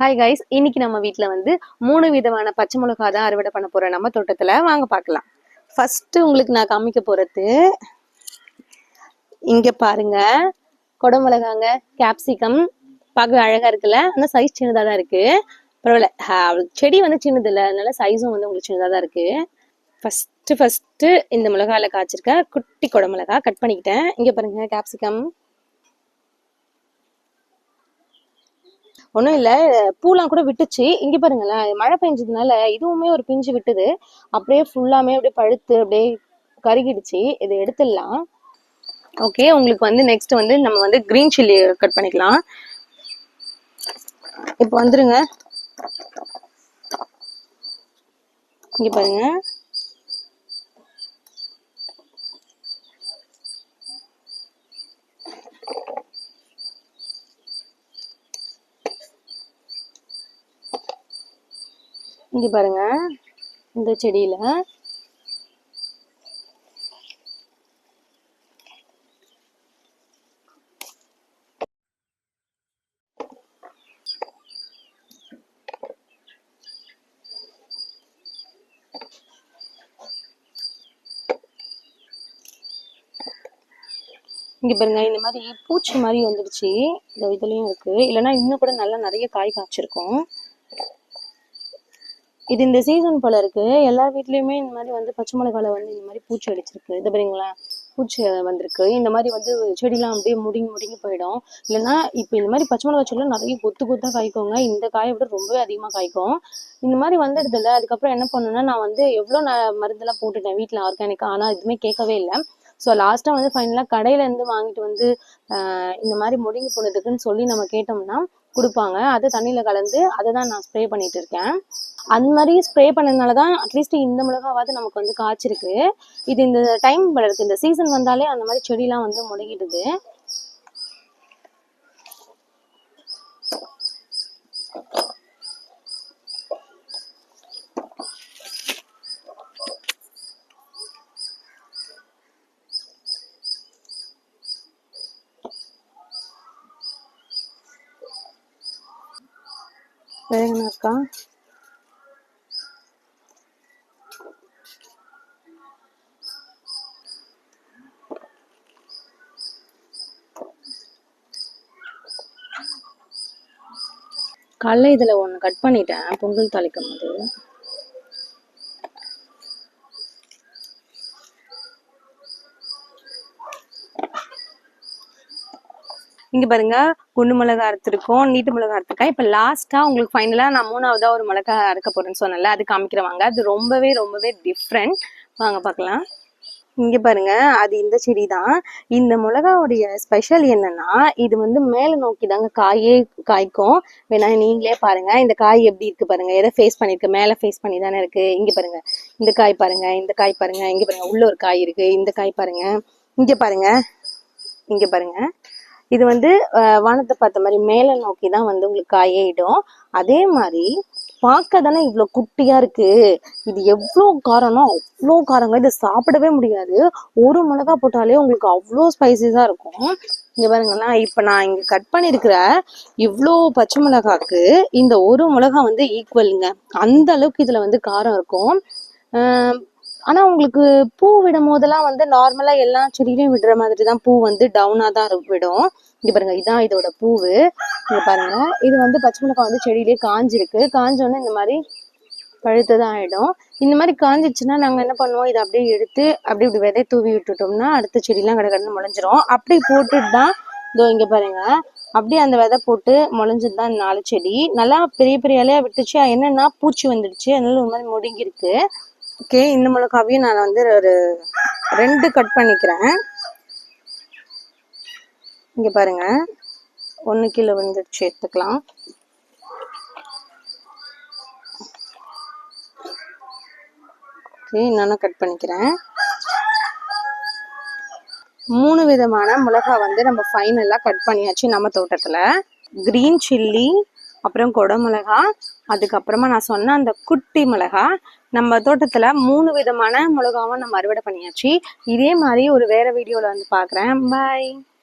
Hi guys இன்னைக்கு நம்ம வீட்டில் வந்து மூணு விதமான பச்சை மிளகா தான் அறுவடை பண்ண போறோம். நம்ம தோட்டத்தில். வாங்க பார்க்கலாம். ஃபர்ஸ்ட் உங்களுக்கு நான் காமிக்க போறது இங்க பாருங்க. குடமிளகாங்க கேப்சிகம் பார்க்க அழகா இருக்குல்ல அந்த சைஸ் சின்னதாக தான் இருக்கு. பரவாயில்ல. ஆஹ் செடி வந்து சின்னது இல்லை. அதனால சைஸும் வந்து உங்களுக்கு சின்னதாக தான் இருக்கு. ஃபர்ஸ்ட் ஃபர்ஸ்ட் இந்த மிளகால காய்ச்சிருக்க குட்டி குடமிளகா கட் பண்ணிக்கிட்டேன். இங்க பாருங்க கேப்சிகம் ஒன்றும் இல்லை பூலாம் கூட விட்டுச்சு. இங்கே பாருங்களேன் மழை பெஞ்சதுனால இதுவுமே ஒரு பிஞ்சு விட்டுது. அப்படியே ஃபுல்லாமே அப்படியே பழுத்து அப்படியே கருகிடுச்சு. இதை எடுத்துடலாம். ஓகே உங்களுக்கு வந்து நெக்ஸ்ட் வந்து நம்ம வந்து க்ரீன் சில்லி கட் பண்ணிக்கலாம். இப்போ வந்துருங்க. இங்கே பாருங்க. இங்க பாருங்க. இந்த செடியில. இங்க பாருங்க இந்த மாதிரி பூச்சி மாதிரி வந்துடுச்சு. இந்த இதுலயும் இருக்கு. இல்லைன்னா இன்னும் கூட நல்லா நிறைய காய் காய்ச்சிருக்கோம். இது இந்த சீசன் போல இருக்கு. எல்லார் வீட்லயுமே இந்த மாதிரி வந்து பச்சை மிளகால வந்து இந்த மாதிரி பூச்சி அடிச்சிருக்கு. இது பாருங்களேன் பூச்சி வந்திருக்கு. இந்த மாதிரி வந்து செடிலாம் அப்படியே முடுங்கி முடிங்கி போயிடும். இல்லைன்னா இப்போ இந்த மாதிரி பச்சை மிளகா செடிலாம் நிறைய கொத்து கொத்தா காய்க்குங்க. இந்த காயை விட ரொம்பவே அதிகமாக காய்க்கும். இந்த மாதிரி வந்துடுதுல அதுக்கப்புறம் என்ன பண்ணுன்னா நான் வந்து எவ்வளோ நான் மருந்தெல்லாம் போட்டுட்டேன் வீட்டில் ஆர்கானிக்காக ஆனால் எதுவுமே கேட்கவே இல்லை. ஸோ லாஸ்ட்டாக வந்து ஃபைனலாக கடையிலேருந்து வாங்கிட்டு வந்து இந்த மாதிரி முடுங்கி போனதுக்குன்னு சொல்லி நம்ம கேட்டோம்னா கொடுப்பாங்க. அதை தண்ணியில் கலந்து அதை தான் நான் ஸ்ப்ரே பண்ணிட்டு இருக்கேன். அந்த மாதிரி ஸ்ப்ரே பண்ணதுனால தான் அட்லீஸ்ட் இந்த மிளகாவாவது நமக்கு வந்து காய்ச்சிருக்கு. இது இந்த டைம் இருக்குது இந்த சீசன் வந்தாலே அந்த மாதிரி செடிலாம் வந்து முடங்கிடுது. வேற காலைல இதில் ஒன்று கட் பண்ணிட்டேன் பொங்கல் தாளிக்கும் போது. இங்கே பாருங்க குண்டு மிளகா அறுத்துருக்கோம் நீட்டு மிளகா அறுத்துருக்கேன். இப்போ லாஸ்ட்டாக உங்களுக்கு ஃபைனலாக நான் மூணாவதாக ஒரு மிளகா அறுக்க போகிறேன்னு சொன்னேன்ல அது காமிக்கிறவாங்க. அது ரொம்பவே ரொம்பவே டிஃப்ரெண்ட் வாங்க பார்க்கலாம் இங்கே பாருங்க அது இந்த செடி தான். இந்த மிளகாவுடைய ஸ்பெஷல் என்னன்னா இது வந்து மேலே நோக்கி தாங்க காயே காய்க்கும். வேணா நீங்களே பாருங்க இந்த காய் எப்படி இருக்கு பாருங்க. எதை ஃபேஸ் பண்ணிருக்கு மேலே ஃபேஸ் பண்ணி தானே இருக்கு. இங்கே பாருங்க இந்த காய் பாருங்க இந்த காய் பாருங்க. இங்கே பாருங்க உள்ள ஒரு காய் இருக்கு. இந்த காய் பாருங்க. இங்கே பாருங்க இங்கே பாருங்க. இது வந்து வானத்தை பார்த்த மாதிரி மேலே நோக்கி தான் வந்து உங்களுக்கு காயிடும் அதே மாதிரி பார்க்க தானே இவ்வளோ குட்டியாக இருக்கு. இது எவ்வளோ காரம்னா அவ்வளோ காரங்க. இதை சாப்பிடவே முடியாது. ஒரு மிளகா போட்டாலே உங்களுக்கு அவ்வளோ ஸ்பைசஸாக இருக்கும். இங்கே பாருங்களேன். இப்போ நான் இங்கே கட் பண்ணியிருக்கிற இவ்வளோ பச்சை மிளகாக்கு இந்த ஒரு மிளகா வந்து ஈக்குவலுங்க அந்த அளவுக்கு இதில் வந்து காரம் இருக்கும். ஆனா உங்களுக்கு பூ விடும் போதெல்லாம் வந்து நார்மலா எல்லா செடியிலையும் விடுற மாதிரி தான் பூ வந்து டவுனா தான் விடும். இங்க பாருங்க இதான் இதோட பூவு. இங்க பாருங்க இது வந்து பச்சை மிளகாய் வந்து செடியிலேயே காஞ்சிருக்கு. காஞ்சோன்னு இந்த மாதிரி பழுத்ததான் ஆயிடும். இந்த மாதிரி காஞ்சிச்சுன்னா நாங்க என்ன பண்ணுவோம் இதை அப்படியே எடுத்து அப்படியே இப்படி விதை தூவி விட்டுட்டோம்னா அடுத்த செடியெல்லாம் கடை கடந்து முளைஞ்சிரும். அப்படி போட்டுட்டு தான் இதோ இங்க பாருங்க அப்படியே அந்த விதை போட்டு முளைஞ்சது தான் நாலு செடி. நல்லா பெரிய பெரிய இலையா விட்டுச்சு. என்னன்னா பூச்சி வந்துடுச்சு. அதனால ஒரு மாதிரி முடுங்கிருக்கு ஓகே இந்த மிளகாவையும் நான் வந்து ஒரு ரெண்டு கட் பண்ணிக்கிறேன். இங்கே பாருங்க. ஒன்று கிலோ வந்து சேர்த்துக்கலாம் ஓகே இன்னொன்று கட் பண்ணிக்கிறேன். மூணு விதமான மிளகா வந்து நம்ம ஃபைனலாக கட் பண்ணியாச்சு நம்ம தோட்டத்தில். க்ரீன் சில்லி அப்புறம் குடமிளகா அதுக்கப்புறமா நான் சொன்ன அந்த குட்டி மிளகா நம்ம தோட்டத்தில் மூணு விதமான மிளகாவும் நம்ம அறுவடை பண்ணியாச்சு. இதே மாதிரி ஒரு வேற வீடியோவில் வந்து பார்க்குறேன் பாய்